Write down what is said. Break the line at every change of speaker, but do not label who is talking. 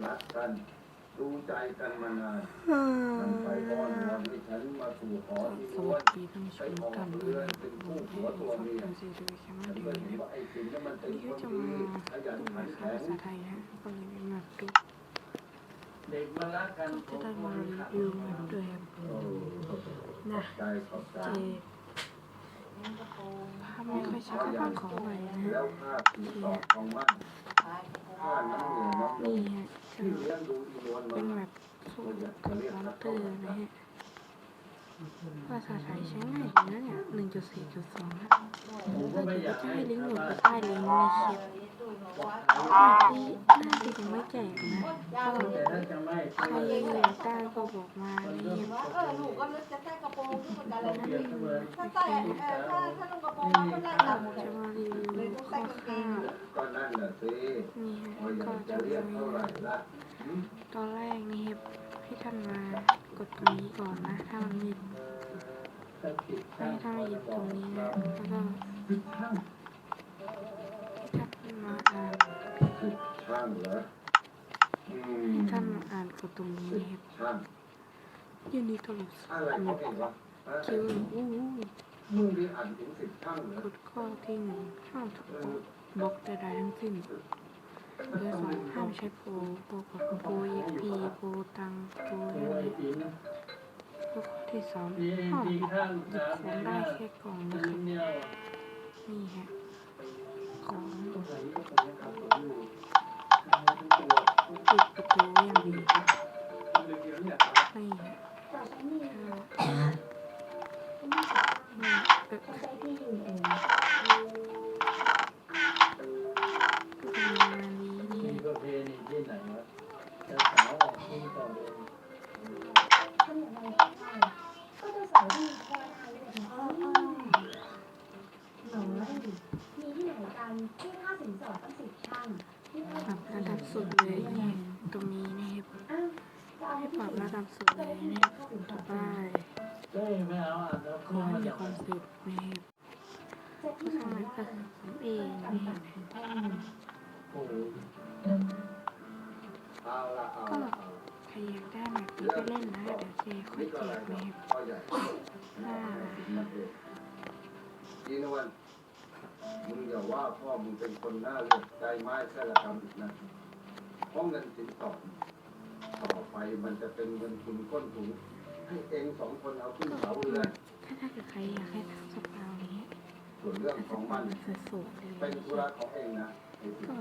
รักกันดูใจกันมานานมันไปอ้อนวอนให้ฉันมาสู่ขอที่
ส
นว
วั
ล
สดีท่านผู้ชมทุกท่านด้วยนะครับผมให้ขอบคุณซีรีส์แคม
ฉัน
เดีย
ก็
ว
เห็น
นะ
ว่าไอ้สิ่งนี้มันเป็
วัน
น
นี้
ค
ก็
น
จะ
ดี
มา
ขยัน
ดู
ขั
นะ
น
คะ
แข็ง
ภาษาไทยนะก็เลยเป็นแบบดู
เด็กมารักกัน
ก็จะได้มารีวิวแบบด้วยครับ
โอ้ขอบ
นะ
ใจขอบใจ
เจภาพไม่ค่อยชัดก็ต้องขอหน่อยนะ
เลี้ยงดูอีนวล
เป็น
มา
แบบสูตรคอมพิวเตอร์นะฮะภาษาไทยใช้ง่ายดีนะเนี่ยหนึ่งจุดสี่จุดสองนะ
ผมก็
ถ้า
ไม่
เกิด
อยาก
จะ
ให้
ให้ลิงก์อยู่
ชาวบ้าน
ใต้ลิงก์ในคลิป
บอก
หน้าที่หน้าที่ผมไม่แจกนะก็
แต่ถ้าจะไม่
ใครอยากได้ก็บอกมานี่
เออหนูก็นึกจะใส่กระโปรงขึ้นเหมือนกันเลย
เปรียบเสมือน
ถ้าใส่เออถ้าถ้าลงกระโปรงแล้วมันไล่ต่ำหมดเลย
จะมารีวิวข้อข้าว
ก็นั่นแหละ สิ
นี่ฮะ
ว่าอยา
ก็
กจะ
จะ
เรียก
มี
เท่าไหร่ละหืม
ตอนแรกนี่ครับให้ท่านมากดตรงนี้ก่อนนะ ถ้ามันมี
ถ้าผิด
ให้ท่านมาหยิบตรงนี้นะแล้วก็ให้ท่านมาอ่าน
สิบช่างเหรออืม
ให้ท่านมาอ่านกดตรงนี้
สิบ
นะครับ
ช่าง
ยูนิตลุส
อะไรเขาเองวะฮะ
คิวอู้หู
มึงที่อ่านถึงสิบช่างเหรอก
ดข้อที่หนึ่งห้ามถูก บล็อกใดๆทั้งสิ้นเบอร์สอนห้ามใช้โพโพกับโปรเอ็กพีโพตังโปร
โอ้
อะไร
ยจริง
แล้ข้อที่สองห้ามหยิบ
ข้าง
หยิบของได้แค่กล่องนะครับ
นี่
ฮะของ ปรั
บ
ระดับสุดเลยนี่ตรงนี้นะครับให้ปรับระดับสุดเลยนะต่อไป
เฮ้ยไม่เอาอะแล้ว
ข
เขา
อ
มา
มี
จา
ความสุขนะครับ
จะ
ก็
ที่ไหน
ทำมันก็คือผมเองนะครับ
โอ้โห
เอาละเอาละเอาละ
ใครอยากได้แบบนี้ก็เล่นนะ เดี๋ยวเจค่อย
นี่ก็
แจ
อะไร
ก
วะ
นะครับ
พ่อใหญ่อ่ามันเองอีนวลมึงอย่าว่าพ่อมึงเป็นคนหน้าเลือดใจไม้แค่ละคำอีกนะเพราะเงินสินสอดต่อไปมันจะเป็นเงินทุนก้นถุงให้เองสองคนเอาขึ้นเสาเรือน
ถ้าถ้าเกิดใครอยากให้ทำสปานี้
ส่วนเรื่อง
ถ้า
ข
จะ
อง
เป็
มันน
แบบสวยๆเลย
เป็นธุระของเองนะไอ้ที่
ก็